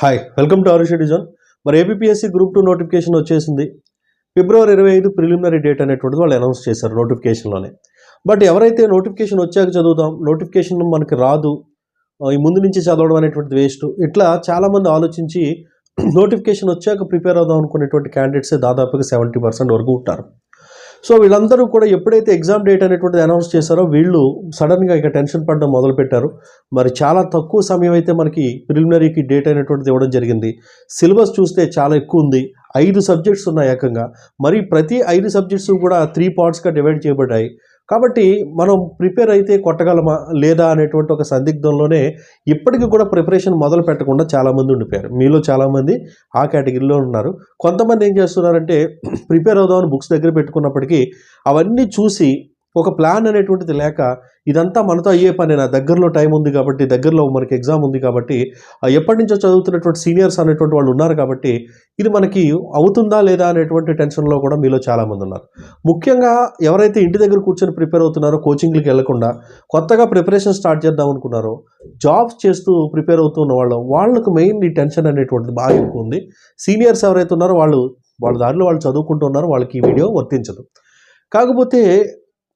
Hi welcome to our డిజోన్ మరి APSC group two notification వచ్చేసింది. ఫిబ్రవరి ఇరవై ఐదు ప్రిలిమినరీ డేట్ అనేటువంటిది వాళ్ళు అనౌన్స్ చేశారు నోటిఫికేషన్లోనే బట్ ఎవరైతే నోటిఫికేషన్ వచ్చాక చదువుతాం నోటిఫికేషన్ మనకి రాదు ఈ ముందు నుంచి చదవడం అనేటువంటిది వేస్ట్ ఇట్లా చాలామంది ఆలోచించి నోటిఫికేషన్ వచ్చాక ప్రిపేర్ అవుదాం అనుకునేటువంటి క్యాండిడేట్సే దాదాపుగా సెవెంటీ పర్సెంట్ వరకు ఉంటారు. సో వీళ్ళందరూ కూడా ఎప్పుడైతే ఎగ్జామ్ డేట్ అనేటువంటిది అనౌన్స్ చేశారో వీళ్ళు సడన్గా ఇక టెన్షన్ పడడం మొదలుపెట్టారు. మరి చాలా తక్కువ సమయం అయితే మనకి ప్రిలిమినరీకి డేట్ అనేటువంటిది ఇవ్వడం జరిగింది. సిలబస్ చూస్తే చాలా ఎక్కువ ఉంది. ఐదు సబ్జెక్ట్స్ ఉన్నాయి ఏకంగా. మరి ప్రతి ఐదు సబ్జెక్ట్స్ కూడా త్రీ పార్ట్స్గా డివైడ్ చేయబడ్డాయి. కాబట్టి మనం ప్రిపేర్ అయితే కొట్టగలమా లేదా అనేటువంటి ఒక సందిగ్ధంలోనే ఇప్పటికీ కూడా ప్రిపరేషన్ మొదలు పెట్టకుండా చాలామంది ఉండిపోయారు. మీలో చాలామంది ఆ కేటగిరీలో ఉన్నారు. కొంతమంది ఏం చేస్తున్నారంటే ప్రిపేర్ అవుదామని బుక్స్ దగ్గర పెట్టుకున్నప్పటికీ అవన్నీ చూసి ఒక ప్లాన్ అనేటువంటిది లేక ఇదంతా మనతో అయ్యే పని. నా దగ్గరలో టైం ఉంది కాబట్టి దగ్గరలో మనకి ఎగ్జామ్ ఉంది కాబట్టి ఎప్పటి నుంచో చదువుతున్నటువంటి సీనియర్స్ అనేటువంటి వాళ్ళు ఉన్నారు కాబట్టి ఇది మనకి అవుతుందా లేదా అనేటువంటి టెన్షన్లో కూడా మీలో చాలామంది ఉన్నారు. ముఖ్యంగా ఎవరైతే ఇంటి దగ్గర కూర్చొని ప్రిపేర్ అవుతున్నారో కోచింగ్లకి వెళ్ళకుండా కొత్తగా ప్రిపరేషన్ స్టార్ట్ చేద్దాం అనుకున్నారో జాబ్స్ చేస్తూ ప్రిపేర్ అవుతున్న వాళ్ళు వాళ్ళకు మెయిన్ ఈ టెన్షన్ అనేటువంటిది బాగా ఎక్కువ ఉంది. సీనియర్స్ ఎవరైతే ఉన్నారో వాళ్ళు వాళ్ళ దారిలో వాళ్ళు చదువుకుంటున్నారో వాళ్ళకి ఈ వీడియో వర్తించదు. కాకపోతే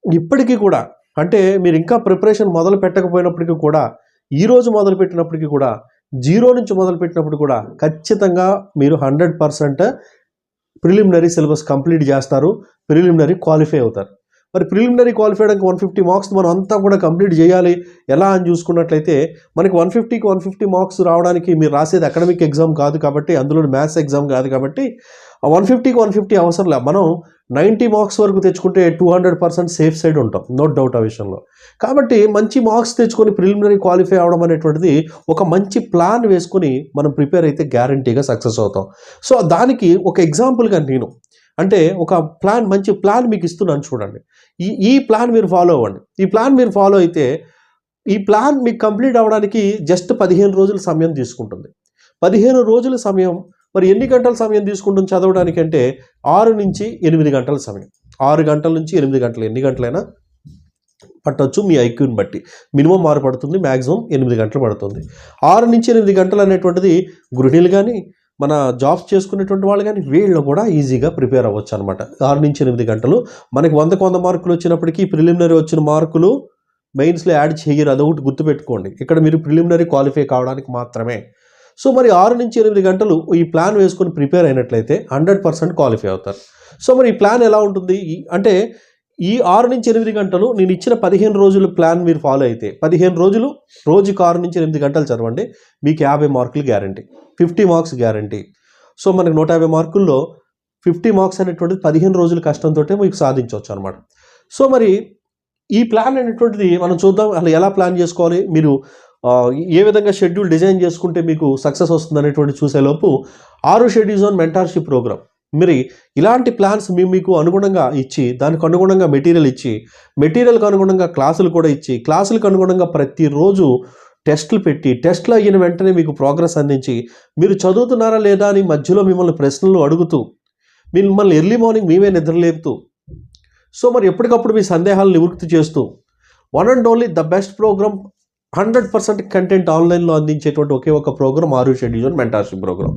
ఇప్పటికీ కూడా అంటే మీరు ఇంకా ప్రిపరేషన్ మొదలు పెట్టకపోయినప్పటికీ కూడా ఈరోజు మొదలు పెట్టినప్పటికీ కూడా జీరో నుంచి మొదలు పెట్టినప్పుడు కూడా ఖచ్చితంగా మీరు hundred percent preliminary syllabus complete చేస్తారు ప్రిలిమినరీ క్వాలిఫై అవుతారు. మరి preliminary qualify one fifty marks మనం అంతా కూడా కంప్లీట్ చేయాలి. ఎలా అని చూసుకున్నట్లయితే మనకి వన్ ఫిఫ్టీకి వన్ ఫిఫ్టీ మార్క్స్ రావడానికి మీరు రాసేది అకాడమిక్ ఎగ్జామ్ కాదు కాబట్టి అందులో మ్యాథ్స్ ఎగ్జామ్ కాదు కాబట్టి వన్ ఫిఫ్టీకి వన్ ఫిఫ్టీ అవసరం లే. మనం నైంటీ మార్క్స్ వరకు తెచ్చుకుంటే two hundred percent safe side ఉంటాం నో డౌట్ ఆ విషయంలో. కాబట్టి మంచి మార్క్స్ తెచ్చుకొని ప్రిలిమినరీ క్వాలిఫై అవడం అనేటువంటిది ఒక మంచి ప్లాన్ వేసుకొని మనం ప్రిపేర్ అయితే గ్యారంటీగా సక్సెస్ అవుతాం. సో దానికి ఒక ఎగ్జాంపుల్గా నేను అంటే ఒక ప్లాన్ మంచి ప్లాన్ మీకు ఇస్తున్నాను చూడండి. ఈ ఈ ప్లాన్ మీరు ఫాలో అవ్వండి. ఈ ప్లాన్ మీరు ఫాలో అయితే ఈ ప్లాన్ మీకు కంప్లీట్ అవ్వడానికి జస్ట్ పదిహేను రోజుల సమయం తీసుకుంటుంది. పదిహేను రోజుల సమయం మరి ఎన్ని గంటల సమయం తీసుకుంటుంది చదవడానికి అంటే ఆరు నుంచి ఎనిమిది గంటల సమయం. ఆరు గంటల నుంచి ఎనిమిది గంటలు ఎన్ని గంటలైనా పట్టవచ్చు మీ ఐక్యూని బట్టి. మినిమం ఆరు పడుతుంది మ్యాక్సిమం ఎనిమిది గంటలు పడుతుంది. ఆరు నుంచి ఎనిమిది గంటలు అనేటువంటిది గృహిణులు కానీ మన జాబ్స్ చేసుకునేటువంటి వాళ్ళు కానీ వీళ్ళు కూడా ఈజీగా ప్రిపేర్ అవ్వచ్చు అనమాట ఆరు నుంచి ఎనిమిది గంటలు. మనకి వందకు వంద మార్కులు వచ్చినప్పటికీ ప్రిలిమినరీ వచ్చిన మార్కులు మెయిన్స్లో యాడ్ చేయరు అదొకటి గుర్తుపెట్టుకోండి. ఇక్కడ మీరు ప్రిలిమినరీ క్వాలిఫై కావడానికి మాత్రమే. సో మరి ఆరు నుంచి ఎనిమిది గంటలు ఈ ప్లాన్ వేసుకొని ప్రిపేర్ అయినట్లయితే హండ్రెడ్ పర్సెంట్ క్వాలిఫై అవుతారు. సో మరి ఈ ప్లాన్ ఎలా ఉంటుంది? ఈ- అంటే ఈ ఆరు నుంచి ఎనిమిది గంటలు నేను ఇచ్చిన పదిహేను రోజుల ప్లాన్ మీరు ఫాలో అయితే పదిహేను రోజులు రోజుకి ఆరు నుంచి ఎనిమిది గంటలు చదవండి మీకు యాభై మార్కులు guarantee fifty marks guarantee. So మనకి నూట యాభై మార్కుల్లో ఫిఫ్టీ మార్క్స్ అనేటువంటిది పదిహేను రోజుల కష్టంతో మీకు సాధించవచ్చు అనమాట సో మరి ఈ ప్లాన్ అనేటువంటిది మనం చూద్దాం అసలు ఎలా ప్లాన్ చేసుకోవాలి మీరు ఏ విధంగా షెడ్యూల్ డిజైన్ చేసుకుంటే మీకు సక్సెస్ వస్తుంది అనేటువంటి చూసేలోపు ఆరు షెడ్యూల్స్ ఆన్ మెంటార్షిప్ ప్రోగ్రామ్. మరి ఇలాంటి ప్లాన్స్ మేము మీకు అనుగుణంగా ఇచ్చి దానికి అనుగుణంగా మెటీరియల్ ఇచ్చి మెటీరియల్కి అనుగుణంగా క్లాసులు కూడా ఇచ్చి క్లాసులకు అనుగుణంగా ప్రతిరోజు టెస్టులు పెట్టి టెస్ట్లు అయిన వెంటనే మీకు ప్రోగ్రెస్ అందించి మీరు చదువుతున్నారా లేదా అని మధ్యలో మిమ్మల్ని ప్రశ్నలు అడుగుతూ మిమ్మల్ని ఎర్లీ మార్నింగ్ మేమే నిద్రలేపుతూ సో మరి ఎప్పటికప్పుడు మీ సందేహాలు నివృత్తి చేస్తూ one and only the best programme hundred percent content ఆన్లైన్లో అందించేటువంటి ఒకే ఒక ప్రోగ్రామ్ ఆరు షెడ్యూల్ మెంటార్షిప్ ప్రోగ్రామ్.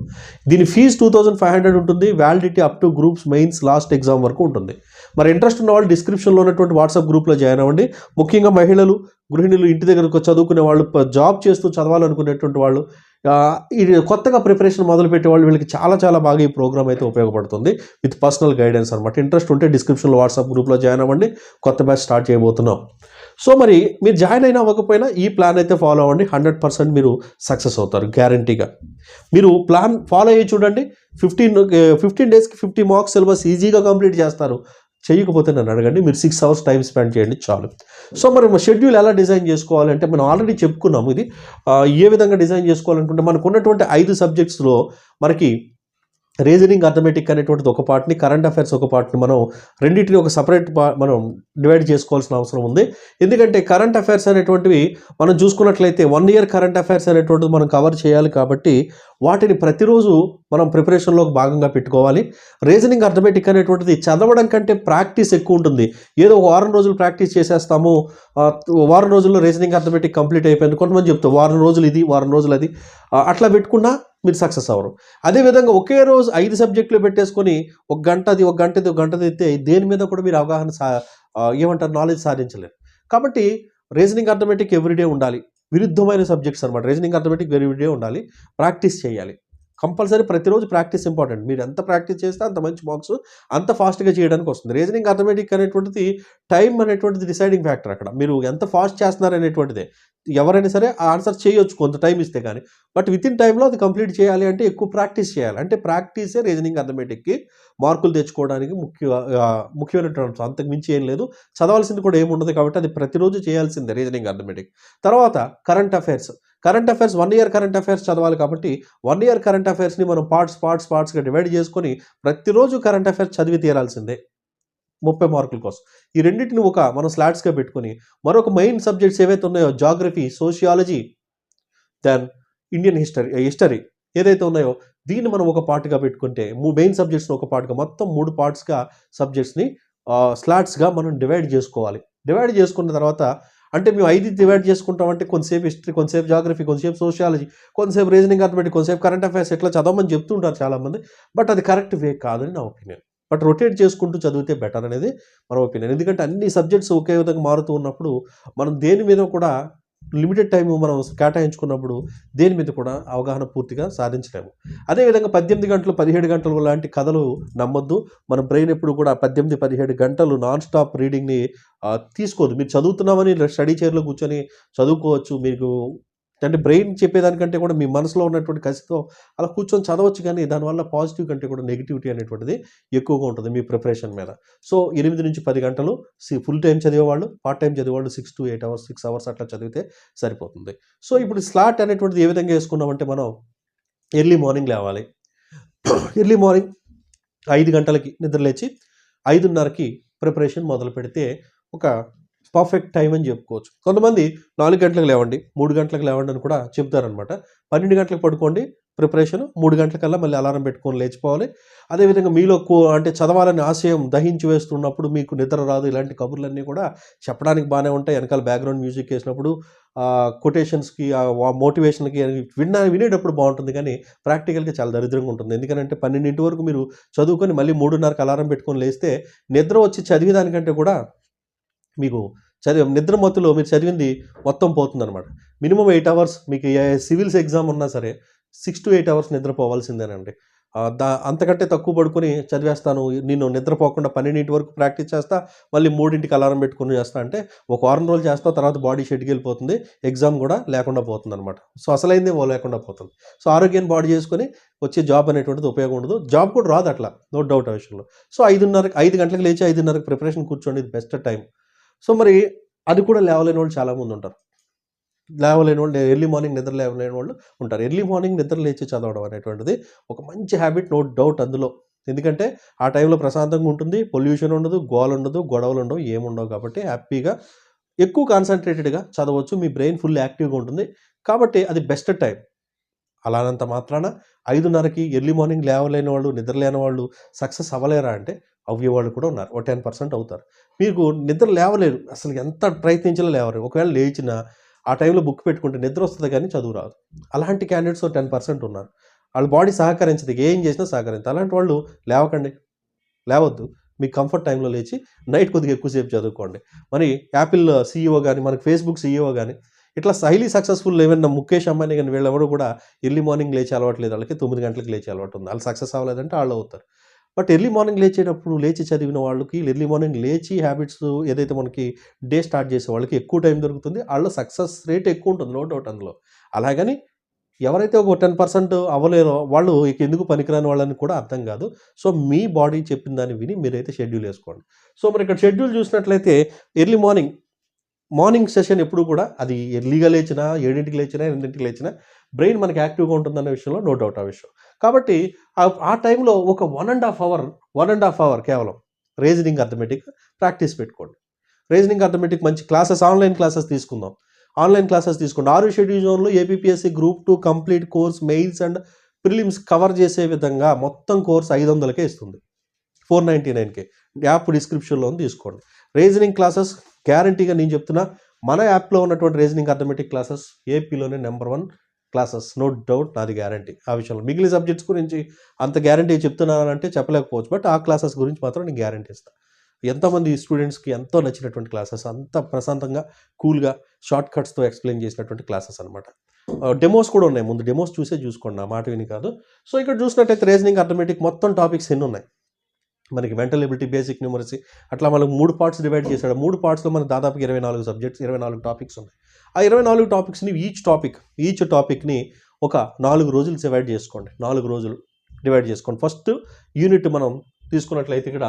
దీని fee two thousand five hundred ఉంటుంది validity up to groups mains last exam వరకు ఉంటుంది. మరి ఇంట్రెస్ట్ ఉన్న వాళ్ళు డిస్క్రిప్షన్లో ఉన్నటువంటి వాట్సాప్ గ్రూప్లో జాయిన్ అవ్వండి. ముఖ్యంగా మహిళలు గృహిణులు ఇంటి దగ్గరకు చదువుకునే వాళ్ళు జాబ్ చేస్తూ చదవాలనుకునేటువంటి వాళ్ళు ఇది కొత్తగా ప్రిపరేషన్ మొదలుపెట్టే వాళ్ళు వీళ్ళకి చాలా చాలా బాగా ఈ ప్రోగ్రామ్ అయితే ఉపయోగపడుతుంది. విత్ పర్సనల్ గైడెన్స్ అనమాట ఇంట్రెస్ట్ ఉంటే డిస్క్రిప్షన్లో వాట్సాప్ గ్రూప్లో జాయిన్ అవ్వండి. కొత్త బ్యాచ్ స్టార్ట్ చేయబోతున్నాం. సో మరి మీరు జాయిన్ అయినా అవ్వకపోయినా ఈ ప్లాన్ అయితే ఫాలో అవ్వండి. హండ్రెడ్ పర్సెంట్ మీరు సక్సెస్ అవుతారు గ్యారంటీగా. మీరు ప్లాన్ ఫాలో అయ్యి చూడండి. ఫిఫ్టీన్ ఫిఫ్టీన్ డేస్కి ఫిఫ్టీ మార్క్స్ సిలబస్ ఈజీగా కంప్లీట్ చేస్తారు. చేయకపోతే నన్ను అడగండి. మీరు సిక్స్ అవర్స్ టైం స్పెండ్ చేయండి చాలు. సో మరి షెడ్యూల్ ఎలా డిజైన్ చేసుకోవాలంటే మనం ఆల్రెడీ చెప్పుకున్నాము ఇది. ఏ విధంగా డిజైన్ చేసుకోవాలనుకుంటే మనకు ఉన్నటువంటి ఐదు సబ్జెక్ట్స్లో మనకి రీజనింగ్ అథమెటిక్ అనేటువంటిది ఒక పార్ట్ని కరెంట్ అఫైర్స్ ఒక పార్ట్ని మనం రెండింటిని ఒక సపరేట్ మనం డివైడ్ చేసుకోవాల్సిన అవసరం ఉంది. ఎందుకంటే కరెంట్ అఫైర్స్ అనేటువంటివి మనం చూసుకున్నట్లయితే వన్ ఇయర్ కరెంట్ అఫైర్స్ అనేటువంటిది మనం కవర్ చేయాలి కాబట్టి వాటిని ప్రతిరోజు మనం ప్రిపరేషన్లో భాగంగా పెట్టుకోవాలి. రీజనింగ్ అథమెటిక్ అనేటువంటిది చదవడం కంటే ప్రాక్టీస్ ఎక్కువ ఉంటుంది. ఏదో వారం రోజులు ప్రాక్టీస్ చేసేస్తాము వారం రోజుల్లో రీజనింగ్ అథమెటిక్ కంప్లీట్ అయిపోయింది. కొంతమంది చెప్తారు వారం రోజులు ఇది వారం రోజులు అది. అట్లా పెట్టుకున్నా మీరు సక్సెస్ అవ్వరు అదేవిధంగా ఒకే రోజు ఐదు సబ్జెక్టులు పెట్టేసుకొని ఒక గంట అది ఒక గంటది ఒక గంటది అయితే దేని మీద కూడా మీరు అవగాహన సా ఏమంటారు నాలెడ్జ్ సాధించలేరు. కాబట్టి రీజనింగ్ అర్థమెటిక్ ఎవ్రీడే ఉండాలి. విరుద్ధమైన సబ్జెక్ట్స్ అనమాట రీజనింగ్ అర్థమెటిక్ ఎవ్రీడే ఉండాలి. ప్రాక్టీస్ చేయాలి. కంపల్సరీ ప్రతిరోజు ప్రాక్టీస్ ఇంపార్టెంట్. మీరు ఎంత ప్రాక్టీస్ చేస్తే అంత మంచి మార్క్స్ అంత ఫాస్ట్గా చేయడానికి వస్తుంది. రీజనింగ్ అర్థమెటిక్ అనేటువంటిది టైం అనేటువంటిది డిసైడింగ్ ఫ్యాక్టర్ అక్కడ. మీరు ఎంత ఫాస్ట్ చేస్తున్నారు అనేటువంటిదే. ఎవరైనా సరే ఆన్సర్ చేయొచ్చు కొంత టైం ఇస్తే కానీ. బట్ విత్ ఇన్ టైంలో అది కంప్లీట్ చేయాలి అంటే ఎక్కువ ప్రాక్టీస్ చేయాలి. అంటే ప్రాక్టీసే రీజనింగ్ అర్థమెటిక్కి మార్కులు తెచ్చుకోవడానికి ముఖ్య ముఖ్యమైనటువంటి అంతకు మించి ఏం లేదు. చదవాల్సింది కూడా ఏముండదు కాబట్టి అది ప్రతిరోజు చేయాల్సిందే రీజనింగ్ అథమెటిక్ తర్వాత current affairs. Current affairs one year current affairs చదవాలి కాబట్టి వన్ ఇయర్ కరెంట్ అఫైర్స్ని మనం పార్ట్స్ పార్ట్స్ పార్ట్స్గా డివైడ్ చేసుకొని ప్రతిరోజు కరెంట్ అఫైర్స్ చదివి తీరాల్సిందే. ముప్పై మార్కుల కోసం. ఈ రెండింటిని ఒక మనం స్లాట్స్గా పెట్టుకొని మరొక మెయిన్ సబ్జెక్ట్స్ ఏవైతే ఉన్నాయో geography sociology then Indian history history ఏదైతే ఉన్నాయో దీన్ని మనం ఒక పార్ట్గా పెట్టుకుంటే మెయిన్ సబ్జెక్ట్స్ని ఒక పార్ట్గా మొత్తం మూడు పార్ట్స్గా సబ్జెక్ట్స్ని స్లాట్స్గా మనం డివైడ్ చేసుకోవాలి. డివైడ్ చేసుకున్న తర్వాత అంటే మేము ఐదు డివైడ్ చేసుకుంటాం అంటే కొంతసేపు హిస్టరీ కొంతసేపు జాగ్రఫీ కొంతసేపు సోషియాలజీ కొంతసేపు రీజనింగ్ అర్థమెటిక్ కొంతసేపు కరెంట్ అఫైర్స్ ఎట్లా చదవమని చెప్తుంటారు చాలామంది. బట్ అది కరెక్ట్ వే కాదని నా ఒపీనియన్ బట్ రొటేట్ చేసుకుంటూ చదివితే బెటర్ అనేది మన ఒపీనియన్ ఎందుకంటే అన్ని సబ్జెక్ట్స్ ఒకే విధంగా మారుతూ ఉన్నప్పుడు మనం దేని మీద కూడా లిమిటెడ్ టైం మనం కేటాయించుకున్నప్పుడు దేని మీద కూడా అవగాహన పూర్తిగా సాధించలేము. అదేవిధంగా పద్దెనిమిది గంటలు పదిహేడు గంటలు లాంటి కథలు నమ్మొద్దు. మన బ్రెయిన్ ఎప్పుడు కూడా పద్దెనిమిది పదిహేడు గంటలు నాన్ స్టాప్ రీడింగ్ని తీసుకోవద్దు తీసుకోదు. మీరు చదువుతున్నామని స్టడీ చైర్లో కూర్చొని చదువుకోవచ్చు. మీకు అంటే బ్రెయిన్ చెప్పేదానికంటే కూడా మీ మనసులో ఉన్నటువంటి కసితో అలా కూర్చొని చదవచ్చు కానీ దానివల్ల పాజిటివ్ కంటే కూడా నెగిటివిటీ అనేటువంటిది ఎక్కువగా ఉంటుంది మీ ప్రిపరేషన్ మీద. సో ఎనిమిది నుంచి పది గంటలు ఫుల్ టైం చదివేవాళ్ళు పార్ట్ టైం చదివేవాళ్ళు six to eight hours six hours అట్లా చదివితే సరిపోతుంది. సో ఇప్పుడు స్లాట్ అనేటువంటిది ఏ విధంగా వేసుకున్నామంటే మనం ఎర్లీ మార్నింగ్ లేవాలి. ఎర్లీ మార్నింగ్ ఐదు గంటలకి నిద్ర లేచి ఐదున్నరకి ప్రిపరేషన్ మొదలు పెడితే ఒక పర్ఫెక్ట్ టైం అని చెప్పుకోవచ్చు. కొంతమంది నాలుగు గంటలకు లేవండి మూడు గంటలకు లేవండి అని కూడా చెప్తారనమాట పన్నెండు గంటలకు పడుకోండి ప్రిపరేషన్ మూడు గంటలకల్లా మళ్ళీ అలారం పెట్టుకొని లేచిపోవాలి. అదేవిధంగా మీలో కో- అంటే చదవాలని ఆశయం దహించి వేస్తున్నప్పుడు మీకు నిద్ర రాదు ఇలాంటి కబుర్లన్నీ కూడా చెప్పడానికి బాగానే ఉంటాయి. వెనకాల బ్యాక్గ్రౌండ్ మ్యూజిక్ వేసినప్పుడు కొటేషన్స్కి మోటివేషన్కి విన్నా వినేటప్పుడు బాగుంటుంది కానీ ప్రాక్టికల్గా చాలా దరిద్రంగా ఉంటుంది. ఎందుకంటే పన్నెండింటి వరకు మీరు చదువుకొని మళ్ళీ మూడున్నరకు అలారం పెట్టుకొని లేస్తే నిద్ర వచ్చి చదివేదానికంటే కూడా మీకు చదివి నిద్రమత్తులో మీరు చదివింది మొత్తం పోతుందన్నమాట. మినిమం ఎయిట్ అవర్స్ మీకు ఏ సివిల్స్ ఎగ్జామ్ ఉన్నా సరే సిక్స్ టు ఎయిట్ అవర్స్ నిద్రపోవాల్సిందేనండి. దా అంతకంటే తక్కువ పడుకొని చదివేస్తాను నేను నిద్రపోకుండా పన్నెండింటి వరకు ప్రాక్టీస్ చేస్తా మళ్ళీ మూడింటికి అలారం పెట్టుకుని చేస్తా అంటే ఒక వారం రోజులు చేస్తా తర్వాత బాడీ షెడ్కి వెళ్ళిపోతుంది ఎగ్జామ్ కూడా లేకుండా పోతుంది అనమాట సో అసలైంది ఓ లేకుండా పోతుంది. సో ఆరోగ్యాన్ని బాడీ చేసుకొని వచ్చే జాబ్ అనేటువంటిది ఉపయోగం ఉండదు. జాబ్ కూడా రాదు అట్లా నో డౌట్ ఆ విషయంలో. సో ఐదున్నరకు ఐదు గంటలకు లేచి ఐదున్నరకు ప్రిపరేషన్ కూర్చోండి ఇది బెస్ట్ టైం. సో మరి అది కూడా లేవలేని వాళ్ళు చాలామంది ఉంటారు. లేవలేని వాళ్ళు ఎర్లీ మార్నింగ్ నిద్ర లేవలేని వాళ్ళు ఉంటారు. ఎర్లీ మార్నింగ్ నిద్ర లేచి చదవడం అనేటువంటిది ఒక మంచి హ్యాబిట్ నో డౌట్ అందులో. ఎందుకంటే ఆ టైంలో ప్రశాంతంగా ఉంటుంది పొల్యూషన్ ఉండదు గోల్ ఉండదు గొడవలు ఉండవు ఏముండవు కాబట్టి హ్యాపీగా ఎక్కువ కాన్సన్ట్రేటెడ్గా చదవచ్చు. మీ బ్రెయిన్ ఫుల్ యాక్టివ్గా ఉంటుంది. కాబట్టి అది బెస్ట్ టైం అలానంత మాత్రాన ఐదున్నరకి ఎర్లీ మార్నింగ్ లేవలేని వాళ్ళు నిద్ర లేని వాళ్ళు సక్సెస్ అవ్వలేరా అంటే అవ్వే వాళ్ళు కూడా ఉన్నారు. ఒక టెన్ పర్సెంట్ అవుతారు. మీకు నిద్ర లేవలేరు అసలు ఎంత ప్రయత్నించినా లేవరు. ఒకవేళ లేచినా ఆ టైంలో బుక్ పెట్టుకుంటే నిద్ర వస్తుంది కానీ చదువు రాదు. అలాంటి క్యాండిడేట్స్ టెన్ పర్సెంట్ ఉన్నారు. వాళ్ళ బాడీ సహకరించదు. ఏం చేసినా సహకరించదు. అలాంటి వాళ్ళు లేవకండి. లేవద్దు. మీకు కంఫర్ట్ టైంలో లేచి నైట్ కొద్దిగా ఎక్కువసేపు చదువుకోండి. మరి యాపిల్ సీఈఓ కానీ మనకి ఫేస్బుక్ సీఈఓ కానీ ఇట్లా హైలీ సక్సెస్ఫుల్ ఏమైనా ముఖేష్ అంబానీ కానీ వీళ్ళెవరు కూడా ఎర్లీ మార్నింగ్ లేచి అలవాటు లేదు. వాళ్ళకి తొమ్మిది గంటలకు లేచి అలవాటు ఉంది. వాళ్ళు సక్సెస్ అవ్వలేదంటే వాళ్ళు అవుతారు. బట్ ఎర్లీ మార్నింగ్ లేచేటప్పుడు లేచి చదివిన వాళ్ళకి ఎర్లీ మార్నింగ్ లేచి హ్యాబిట్స్ ఏదైతే మనకి డే స్టార్ట్ చేసే వాళ్ళకి ఎక్కువ టైం దొరుకుతుంది. వాళ్ళ సక్సెస్ రేట్ ఎక్కువ ఉంటుంది నో డౌట్ అందులో. అలాగని ఎవరైతే ఒక టెన్ పర్సెంట్ అవ్వలేరో వాళ్ళు ఇక ఎందుకు పనికిరాని వాళ్ళని కూడా అర్థం కాదు. సో మీ బాడీ చెప్పిన దాన్ని విని మీరైతే షెడ్యూల్ వేసుకోండి. సో మరి ఇక్కడ షెడ్యూల్ చూసినట్లయితే ఎర్లీ మార్నింగ్ మార్నింగ్ సెషన్ ఎప్పుడు కూడా అది ఎర్లీగా లేచినా ఏడింటికి లేచినా ఎనిమిదింటికి లేచినా బ్రెయిన్ మనకి యాక్టివ్గా ఉంటుందన్న విషయంలో నో డౌట్ ఆ విషయం. కాబట్టి ఆ- టైంలో ఒక one and half hour one and half hour కేవలం రీజనింగ్ అథమెటిక్ ప్రాక్టీస్ పెట్టుకోండి. రీజనింగ్ అథమెటిక్ మంచి క్లాసెస్ ఆన్లైన్ క్లాసెస్ తీసుకుందాం. ఆన్లైన్ క్లాసెస్ తీసుకోండి ఆరు షెడ్యూల్ జోన్లో APSC group two complete course mains and prelims cover చేసే విధంగా మొత్తం కోర్స్ ఐదు వందలకే ఇస్తుంది. ఫోర్ నైంటీ నైన్కే యాప్ డిస్క్రిప్షన్లో ఉంది తీసుకోండి. రీజనింగ్ క్లాసెస్ గ్యారంటీగా నేను చెప్తున్నా మన యాప్లో ఉన్నటువంటి reasoning arithmetic classes ఏపీలోనే number one classes no doubt నాది గ్యారంటీ. ఆ విషయంలో మిగిలిన సబ్జెక్ట్స్ గురించి అంత గ్యారంటీ చెప్తున్నానంటే చెప్పలేకపోవచ్చు. బట్ ఆ క్లాసెస్ గురించి మాత్రం నేను గ్యారంటీ ఇస్తాను ఎంతమంది స్టూడెంట్స్కి ఎంతో నచ్చినటువంటి క్లాసెస్ అంత ప్రశాంతంగా కూల్గా షార్ట్ కట్స్తో ఎక్స్ప్లెయిన్ చేసినటువంటి క్లాసెస్ అనమాట డెమోస్ కూడా ఉన్నాయి. ముందు డెమోస్ చూసే చూసుకోండి. నా మాట విని కాదు. సో ఇక్కడ చూసినట్టయితే రీజనింగ్ అథమెటిక్ మొత్తం టాపిక్స్ ఎన్ని ఉన్నాయి మనకి మెంటల్ ఎబిలిటీ బేసిక్ న్యూమరసీ అట్లా మనకు మూడు పార్ట్స్ డివైడ్ చేశాడు. మూడు పార్ట్స్లో మనకు దాదాపు ఇరవై నాలుగు సబ్జెక్ట్స్ ఇరవై నాలుగు టాపిక్స్ ఉన్నాయి. ఆ ఇరవై నాలుగు టాపిక్స్ని ఈచ్ టాపిక్ ఈచ్ టాపిక్ని ఒక నాలుగు రోజులు డివైడ్ చేసుకోండి. నాలుగు రోజులు డివైడ్ చేసుకోండి. ఫస్ట్ యూనిట్ మనం తీసుకున్నట్లయితే ఇక్కడ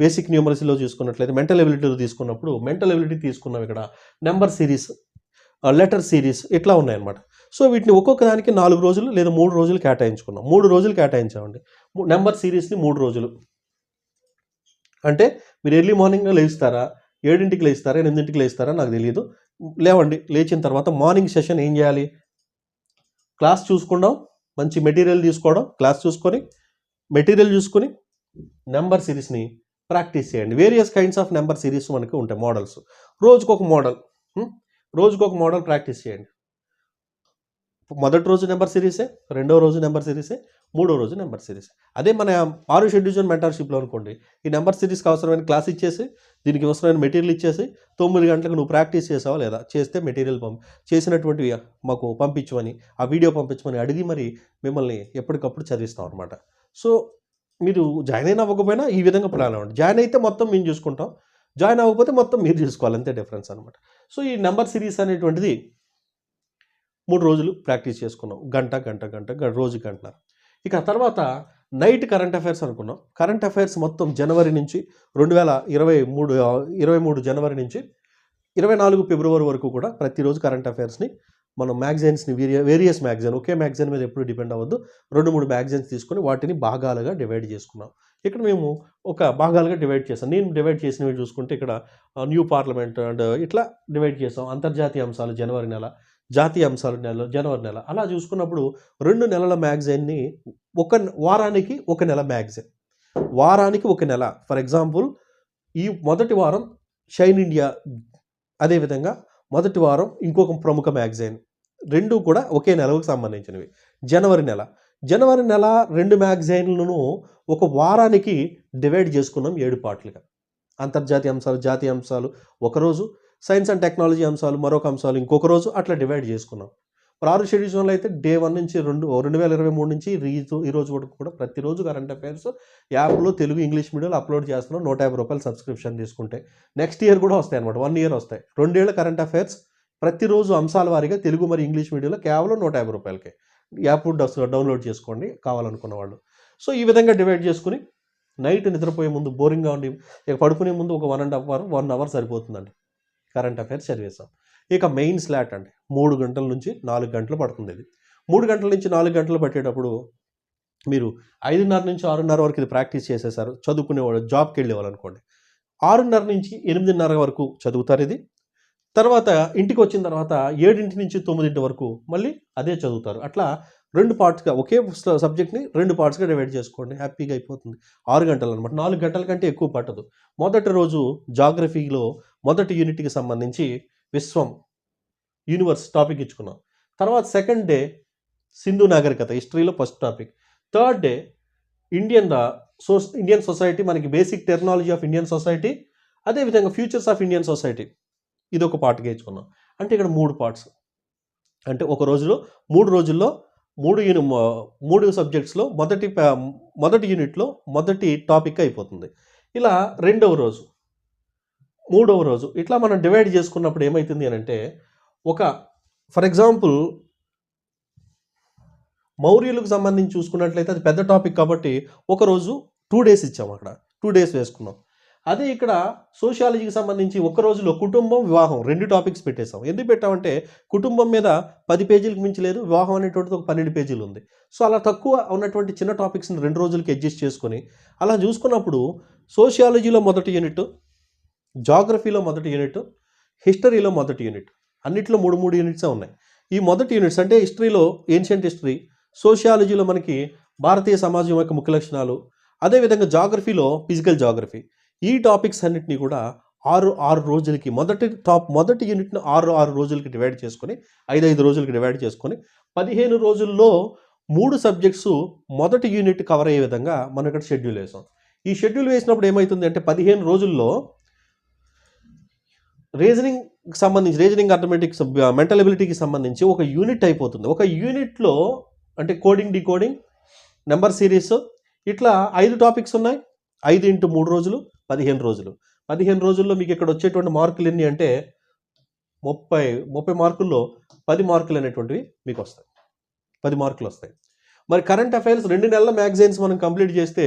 బేసిక్ న్యూమరసీలో చూసుకున్నట్లయితే మెంటల్ ఎబిలిటీలో తీసుకున్నప్పుడు మెంటల్ ఎబిలిటీ తీసుకున్నాం ఇక్కడ. నెంబర్ సిరీస్ లెటర్ సిరీస్ ఇట్లా ఉన్నాయన్నమాట. సో వీటిని ఒక్కొక్క దానికి నాలుగు రోజులు లేదా మూడు రోజులు కేటాయించుకున్నాం. మూడు రోజులు కేటాయించామండి. నెంబర్ సిరీస్ని మూడు రోజులు. అంటే మీరు ఎర్లీ మార్నింగ్ లేస్తారా? ఏడింటికి లేస్తారా? ఎనిమిదింటికి లేస్తారా? నాకు తెలియదు లేవండి. లేచిన తర్వాత మార్నింగ్ సెషన్ ఏం చేయాలి? క్లాస్ చూసుకుందాం. మంచి మెటీరియల్ తీసుకోవడం. క్లాస్ చూసుకొని మెటీరియల్ చూసుకొని నెంబర్ సిరీస్ని ప్రాక్టీస్ చేయండి. Various kinds of number series మనకి ఉంటాయి మోడల్స్. రోజుకొక మోడల్. రోజుకొక మోడల్ ప్రాక్టీస్ చేయండి. మొదటి రోజు నెంబర్ సిరీసే రెండో రోజు నెంబర్ సిరీసే మూడో రోజు నెంబర్ సిరీస్. అదే మన ఆరు షెడ్యూజన్ మెంటర్షిప్లో అనుకోండి ఈ నెంబర్ సిరీస్కి అవసరమైన క్లాస్ ఇచ్చేసి దీనికి అవసరమైన మెటీరియల్ ఇచ్చేసి తొమ్మిది గంటలకు నువ్వు ప్రాక్టీస్ చేసావా లేదా? చేస్తే మెటీరియల్ పంప్ చేసినటువంటివి మాకు పంపించమని ఆ వీడియో పంపించమని అడిగి మరి మిమ్మల్ని ఎప్పటికప్పుడు చదివిస్తాం అనమాట సో మీరు జాయిన్ అయినా అవ్వకపోయినా ఈ విధంగా ప్లాన్ అవ్వండి. జాయిన్ అయితే మొత్తం మేము చూసుకుంటాం. జాయిన్ అవ్వకపోతే మొత్తం మీరు చూసుకోవాలి అంతే డిఫరెన్స్ అనమాట సో ఈ నెంబర్ సిరీస్ అనేటువంటిది మూడు రోజులు ప్రాక్టీస్ చేసుకున్నాం. గంట గంట గంట రోజు గంటన్నర. ఇక తర్వాత నైట్ కరెంట్ అఫైర్స్ అనుకున్నాం. కరెంట్ అఫైర్స్ మొత్తం జనవరి నుంచి రెండు వేల ఇరవై మూడు ఇరవై మూడు జనవరి నుంచి ఇరవై నాలుగు ఫిబ్రవరి వరకు కూడా ప్రతిరోజు కరెంట్ అఫైర్స్ని మనం మ్యాగజైన్స్ని వేరియా వేరియస్ మ్యాగజైన్ ఒకే మ్యాగజైన్ మీద ఎప్పుడు డిపెండ్ అవ్వద్దు. రెండు మూడు మ్యాగజైన్స్ తీసుకొని వాటిని భాగాలుగా డివైడ్ చేసుకున్నాం. ఇక్కడ మేము ఒక భాగాలుగా డివైడ్ చేసాం నేను డివైడ్ చేసినవి చూసుకుంటే ఇక్కడ న్యూ పార్లమెంట్ అండ్ ఇట్లా డివైడ్ చేసాం. అంతర్జాతీయ అంశాలు జనవరి నెల జాతీయ అంశాలు నెల జనవరి నెల. అలా చూసుకున్నప్పుడు రెండు నెలల మ్యాగజైన్ని ఒక వారానికి ఒక నెల మ్యాగజైన్. వారానికి ఒక నెల. ఫర్ ఎగ్జాంపుల్ ఈ మొదటి వారం షైన్ ఇండియా అదేవిధంగా మొదటి వారం ఇంకొక ప్రముఖ మ్యాగజైన్. రెండు కూడా ఒకే నెలకు సంబంధించినవి. జనవరి నెల. జనవరి నెల రెండు మ్యాగజైన్లను ఒక వారానికి డివైడ్ చేసుకున్నాం ఏడు పాటలుగా అంతర్జాతీయ అంశాలు జాతీయ అంశాలు ఒకరోజు సైన్స్ అండ్ టెక్నాలజీ అంశాలు మరొక అంశాలు ఇంకొక రోజు అట్లా డివైడ్ చేసుకున్నాం. మరి ఆరు అయితే డే వన్ నుంచి రెండు రెండు వేల ఇరవై మూడు నుంచి రీజు ఈ రోజు వరకు కూడా ప్రతిరోజు కరెంట్ అఫైర్స్ యాప్లో తెలుగు ఇంగ్లీష్ మీడియంలో అప్లోడ్ చేస్తున్నాం. నూట యాభై రూపాయలు సబ్స్క్రిప్షన్ తీసుకుంటే. నెక్స్ట్ ఇయర్ కూడా వస్తాయి అనమాట వన్ ఇయర్ వస్తాయి. రెండేళ్ళ కరెంట్ అఫైర్స్ ప్రతిరోజు అంశాల వారీగా తెలుగు మరి ఇంగ్లీష్ మీడియంలో కేవలం నూట యాభై రూపాయలకే. యాప్ డౌన్లోడ్ చేసుకోండి. కావాలనుకున్న వాళ్ళు. సో ఈ విధంగా డివైడ్ చేసుకుని నైట్ నిద్రపోయే ముందు బోరింగ్గా ఉండి ఇక పడుకునే ముందు ఒక one and half hour one hour సరిపోతుందండి. కరెంట్ అఫైర్స్ చదివేస్తాం ఇక మెయిన్ స్లాట్ అండి. మూడు గంటల నుంచి నాలుగు గంటలు పడుతుంది ఇది. మూడు గంటల నుంచి నాలుగు గంటలు పట్టేటప్పుడు మీరు ఐదున్నర నుంచి ఆరున్నర వరకు ఇది ప్రాక్టీస్ చేసేసారు చదువుకునేవాడు జాబ్కి వెళ్ళేవాళ్ళు అనుకోండి ఆరున్నర నుంచి ఎనిమిదిన్నర వరకు చదువుతారు ఇది. తర్వాత ఇంటికి వచ్చిన తర్వాత ఏడింటి నుంచి తొమ్మిదింటి వరకు మళ్ళీ అదే చదువుతారు. అట్లా రెండు పార్ట్స్గా ఒకే సబ్జెక్ట్ని రెండు పార్ట్స్గా డివైడ్ చేసుకోండి. హ్యాపీగా అయిపోతుంది. ఆరు గంటలు అనమాట నాలుగు గంటల కంటే ఎక్కువ పట్టదు. మొదటి రోజు జాగ్రఫీలో మొదటి యూనిట్కి సంబంధించి విశ్వం యూనివర్స్ టాపిక్ ఇచ్చుకున్నాం. తర్వాత సెకండ్ డే సింధు నాగరికత హిస్టరీలో first topic. Third day Indian so Indian society మనకి basic technology of Indian society అదేవిధంగా ఫ్యూచర్స్ ఆఫ్ ఇండియన్ సొసైటీ. ఇది ఒక పార్ట్గా ఇచ్చుకున్నాం అంటే ఇక్కడ మూడు పార్ట్స్. అంటే ఒక రోజులో మూడు రోజుల్లో మూడు యూని మూడు సబ్జెక్ట్స్లో మొదటి మొదటి యూనిట్లో మొదటి టాపిక్ అయిపోతుంది. ఇలా రెండవ రోజు. మూడవ రోజు. ఇట్లా మనం డివైడ్ చేసుకున్నప్పుడు ఏమవుతుంది అని అంటే ఒక ఫర్ ఎగ్జాంపుల్ మౌర్యులకు సంబంధించి చూసుకున్నట్లయితే అది పెద్ద టాపిక్ కాబట్టి ఒకరోజు టూ డేస్ ఇచ్చాం అక్కడ. టూ డేస్ వేసుకున్నాం. అదే ఇక్కడ సోషియాలజీకి సంబంధించి ఒక రోజులో కుటుంబం వివాహం రెండు టాపిక్స్ పెట్టేశాం. ఎందుకు పెట్టామంటే కుటుంబం మీద పది పేజీలకు మించి లేదు వివాహం అనేటువంటిది ఒక పన్నెండు పేజీలు ఉంది. సో అలా తక్కువ ఉన్నటువంటి చిన్న టాపిక్స్ని రెండు రోజులకి అడ్జస్ట్ చేసుకొని అలా చూసుకున్నప్పుడు సోషియాలజీలో మొదటి యూనిట్ జాగ్రఫీలో మొదటి యూనిట్ హిస్టరీలో మొదటి యూనిట్. అన్నిట్లో మూడు మూడు యూనిట్సే ఉన్నాయి. ఈ మొదటి యూనిట్స్ అంటే హిస్టరీలో ఏన్షియంట్ హిస్టరీ సోషియాలజీలో మనకి భారతీయ సమాజం యొక్క ముఖ్య లక్షణాలు అదేవిధంగా జాగ్రఫీలో ఫిజికల్ జాగ్రఫీ ఈ టాపిక్స్ అన్నిటినీ కూడా ఆరు ఆరు రోజులకి మొదటి టాప్ మొదటి యూనిట్ను ఆరు ఆరు రోజులకి డివైడ్ చేసుకొని ఐదు ఐదు రోజులకి డివైడ్ చేసుకొని పదిహేను రోజుల్లో మూడు సబ్జెక్ట్స్ మొదటి యూనిట్ కవర్ అయ్యే విధంగా మనం ఇక్కడ షెడ్యూల్ వేసాం. ఈ షెడ్యూల్ వేసినప్పుడు ఏమవుతుంది అంటే పదిహేను రోజుల్లో రీజనింగ్ సంబంధించి రీజనింగ్ అథమెటిక్స్ మెంటల్ ఎబిలిటీకి సంబంధించి ఒక యూనిట్ అయిపోతుంది. ఒక యూనిట్లో అంటే కోడింగ్ డికోడింగ్ నెంబర్ సిరీస్ ఇట్లా ఐదు టాపిక్స్ ఉన్నాయి. ఐదు ఇంటూ మూడు రోజులు పదిహేను రోజులు. పదిహేను రోజుల్లో మీకు ఇక్కడ వచ్చేటువంటి మార్కులు ఎన్ని అంటే ముప్పై ముప్పై మార్కుల్లో పది మార్కులు అనేటువంటివి మీకు వస్తాయి. పది మార్కులు వస్తాయి. మరి కరెంట్ అఫైర్స్ రెండు నెలల మ్యాగజైన్స్ మనం కంప్లీట్ చేస్తే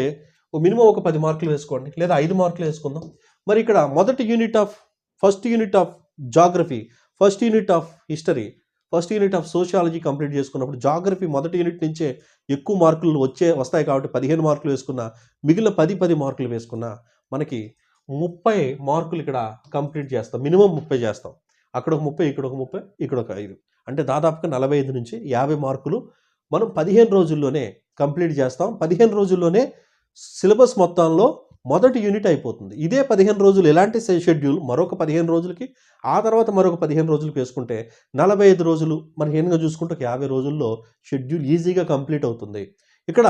మినిమం ఒక పది మార్కులు వేసుకోండి. లేదా ఐదు మార్కులు వేసుకుందాం. మరి ఇక్కడ మొదటి unit of first unit of geography first unit of history first unit of sociology complete చేసుకున్నప్పుడు జాగ్రఫీ మొదటి యూనిట్ నుంచే ఎక్కువ మార్కులు వచ్చే వస్తాయి కాబట్టి పదిహేను మార్కులు వేసుకున్నా మిగిలిన పది పది మార్కులు వేసుకున్నా మనకి ముప్పై మార్కులు ఇక్కడ కంప్లీట్ చేస్తాం. మినిమం ముప్పై చేస్తాం. అక్కడ ఒక ముప్పై ఇక్కడ ఒక ముప్పై ఇక్కడ ఒక ఐదు. అంటే దాదాపుగా నలభై ఐదు నుంచి యాభై మార్కులు మనం పదిహేను రోజుల్లోనే కంప్లీట్ చేస్తాం. పదిహేను రోజుల్లోనే సిలబస్ మొత్తంలో మొదటి యూనిట్ అయిపోతుంది. ఇదే పదిహేను రోజులు ఎలాంటి షెడ్యూల్? మరొక పదిహేను రోజులకి ఆ తర్వాత మరొక పదిహేను రోజులకి వేసుకుంటే నలభై ఐదు రోజులు మరి ఏనుగా చూసుకుంటే ఒక యాభై రోజుల్లో షెడ్యూల్ ఈజీగా కంప్లీట్ అవుతుంది. ఇక్కడ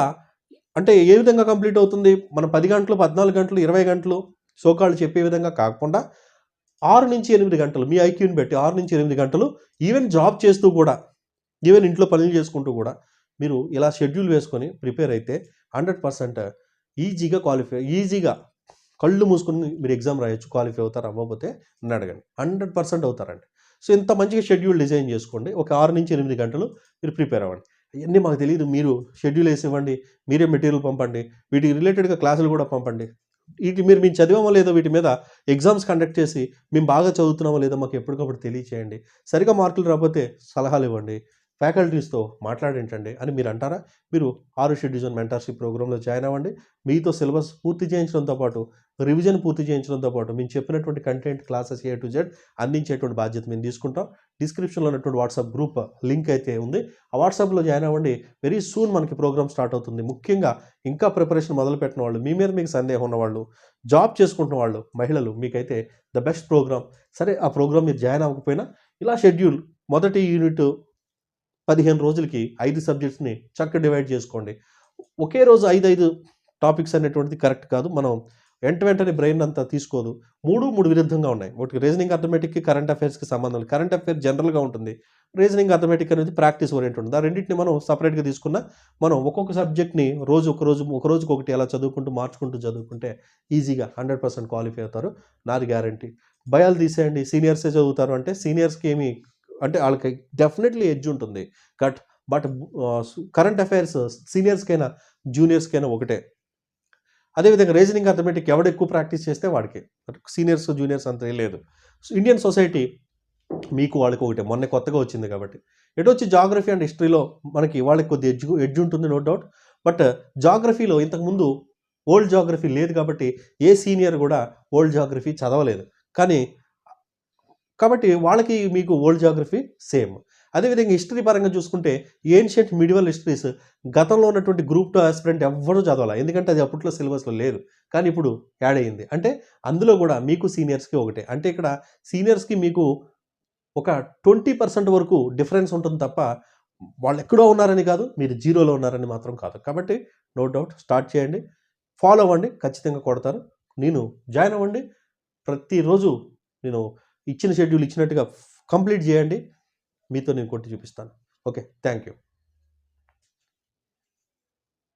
అంటే ఏ విధంగా కంప్లీట్ అవుతుంది? మనం పది గంటలు పద్నాలుగు గంటలు ఇరవై గంటలు సోకాళ్ళు చెప్పే విధంగా కాకుండా ఆరు నుంచి ఎనిమిది గంటలు మీ ఐక్యూని బట్టి ఆరు నుంచి ఎనిమిది గంటలు ఈవెన్ జాబ్ చేస్తూ కూడా ఈవెన్ ఇంట్లో పనులు చేసుకుంటూ కూడా మీరు ఇలా షెడ్యూల్ వేసుకొని ప్రిపేర్ అయితే హండ్రెడ్ పర్సెంట్ ఈజీగా క్వాలిఫై ఈజీగా కళ్ళు మూసుకుని మీరు ఎగ్జామ్ రాయొచ్చు క్వాలిఫై అవుతారు అవ్వకపోతే నన్ను అడగండి. హండ్రెడ్ పర్సెంట్ అవుతారండి. సో ఇంత మంచిగా షెడ్యూల్ డిజైన్ చేసుకోండి. ఒక ఆరు నుంచి ఎనిమిది గంటలు మీరు ప్రిపేర్ అవ్వండి. అవన్నీ మాకు తెలియదు మీరు షెడ్యూల్ వేసి ఇవ్వండి మీరే మెటీరియల్ పంపండి వీటికి రిలేటెడ్గా క్లాసులు కూడా పంపండి. వీటి మీరు మేము చదివామో లేదో వీటి మీద ఎగ్జామ్స్ కండక్ట్ చేసి మేము బాగా చదువుతున్నామో లేదో మాకు ఎప్పటికప్పుడు తెలియచేయండి. సరిగా మార్కులు రాకపోతే సలహాలు ఇవ్వండి. ఫ్యాకల్టీస్తో మాట్లాడించండి అని మీరు అంటారా? మీరు ఆరు షెడ్యూజన్ మెంటర్షిప్ ప్రోగ్రాంలో జాయిన్ అవ్వండి. మీతో సిలబస్ పూర్తి చేయించడంతో పాటు రివిజన్ పూర్తి చేయించడంతో పాటు మేము చెప్పినటువంటి content classes A to Z అందించేటువంటి బాధ్యత మేము తీసుకుంటాం. డిస్క్రిప్షన్లో ఉన్నటువంటి వాట్సాప్ గ్రూప్ లింక్ అయితే ఉంది. ఆ వాట్సాప్లో జాయిన్ అవ్వండి. వెరీ సూన్ మనకి ప్రోగ్రామ్ స్టార్ట్ అవుతుంది. ముఖ్యంగా ఇంకా ప్రిపరేషన్ మొదలుపెట్టిన వాళ్ళు మీ మీద మీకు సందేహం ఉన్నవాళ్ళు జాబ్ చేసుకుంటున్న వాళ్ళు మహిళలు మీకైతే ద బెస్ట్ ప్రోగ్రామ్. సరే ఆ ప్రోగ్రామ్ మీరు జాయిన్ అవ్వకపోయినా ఇలా షెడ్యూల్ మొదటి యూనిట్ పదిహేను రోజులకి ఐదు సబ్జెక్ట్స్ని చక్కగా డివైడ్ చేసుకోండి. ఒకే రోజు ఐదు ఐదు టాపిక్స్ అనేటువంటిది కరెక్ట్ కాదు. మనం వెంట వెంటనే బ్రెయిన్ అంతా తీసుకోదు. మూడు మూడు విరుద్ధంగా ఉన్నాయి. ఒకటి రీజనింగ్ అథమెటిక్కి కరెంట్ అఫైర్స్కి సంబంధం కరెంట్ అఫైర్ జనరల్గా ఉంటుంది. రీజనింగ్ అథమెటిక్ అనేది ప్రాక్టీస్ ఓరియంట్ ఉంటుంది ఆ రెండింటిని మనం సపరేట్గా తీసుకున్న మనం ఒక్కొక్క సబ్జెక్ట్ని రోజు ఒక రోజు ఒక రోజుకి ఒకటి అలా చదువుకుంటూ మార్చుకుంటూ చదువుకుంటే ఈజీగా హండ్రెడ్ పర్సెంట్ క్వాలిఫై అవుతారు. నాది గ్యారంటీ. భయాలు తీసేయండి. సీనియర్సే చదువుతారు అంటే సీనియర్స్కి ఏమి అంటే వాళ్ళకి డెఫినెట్లీ ఎడ్జ్ ఉంటుంది. కట్ బట్ కరెంట్ అఫైర్స్ సీనియర్స్కైనా జూనియర్స్కైనా ఒకటే. అదేవిధంగా రీజనింగ్ అథమెటిక్ ఎవడు ఎక్కువ ప్రాక్టీస్ చేస్తే వాడికి. సీనియర్స్ జూనియర్స్ అంత ఏం లేదు. ఇండియన్ సొసైటీ మీకు వాళ్ళకి ఒకటే. మొన్న కొత్తగా వచ్చింది కాబట్టి. ఎటు వచ్చి జాగ్రఫీ అండ్ హిస్టరీలో మనకి వాళ్ళకి కొద్ది ఎడ్జ్ ఎడ్జ్ ఉంటుంది నో డౌట్. బట్ జాగ్రఫీలో ఇంతకుముందు ఓల్డ్ జాగ్రఫీ లేదు కాబట్టి ఏ సీనియర్ కూడా ఓల్డ్ జాగ్రఫీ చదవలేదు. కానీ కాబట్టి వాళ్ళకి మీకు ఓల్డ్ జాగ్రఫీ సేమ్ అదేవిధంగా హిస్టరీ పరంగా చూసుకుంటే ఏన్షియంట్ మిడివల్ హిస్టరీస్ గతంలో ఉన్నటువంటి గ్రూప్ టూ ఆస్పిరెంట్ ఎవ్వరూ చదవాలి? ఎందుకంటే అది అప్పట్లో సిలబస్లో లేదు. కానీ ఇప్పుడు యాడ్ అయ్యింది. అంటే అందులో కూడా మీకు సీనియర్స్కి ఒకటే. అంటే ఇక్కడ సీనియర్స్కి మీకు ఒక ట్వంటీ పర్సెంట్ వరకు డిఫరెన్స్ ఉంటుంది తప్ప వాళ్ళు ఎక్కడో ఉన్నారని కాదు మీరు జీరోలో ఉన్నారని మాత్రం కాదు. కాబట్టి నో డౌట్ స్టార్ట్ చేయండి. ఫాలో అవ్వండి. ఖచ్చితంగా కొడతారు. నేను జాయిన్ అవ్వండి. ప్రతిరోజు నేను ఇచ్చిన షెడ్యూల్ ఇచ్చినట్టుగా కంప్లీట్ చేయండి. మీతో నేను కొట్టి చూపిస్తాను. Okay thank you.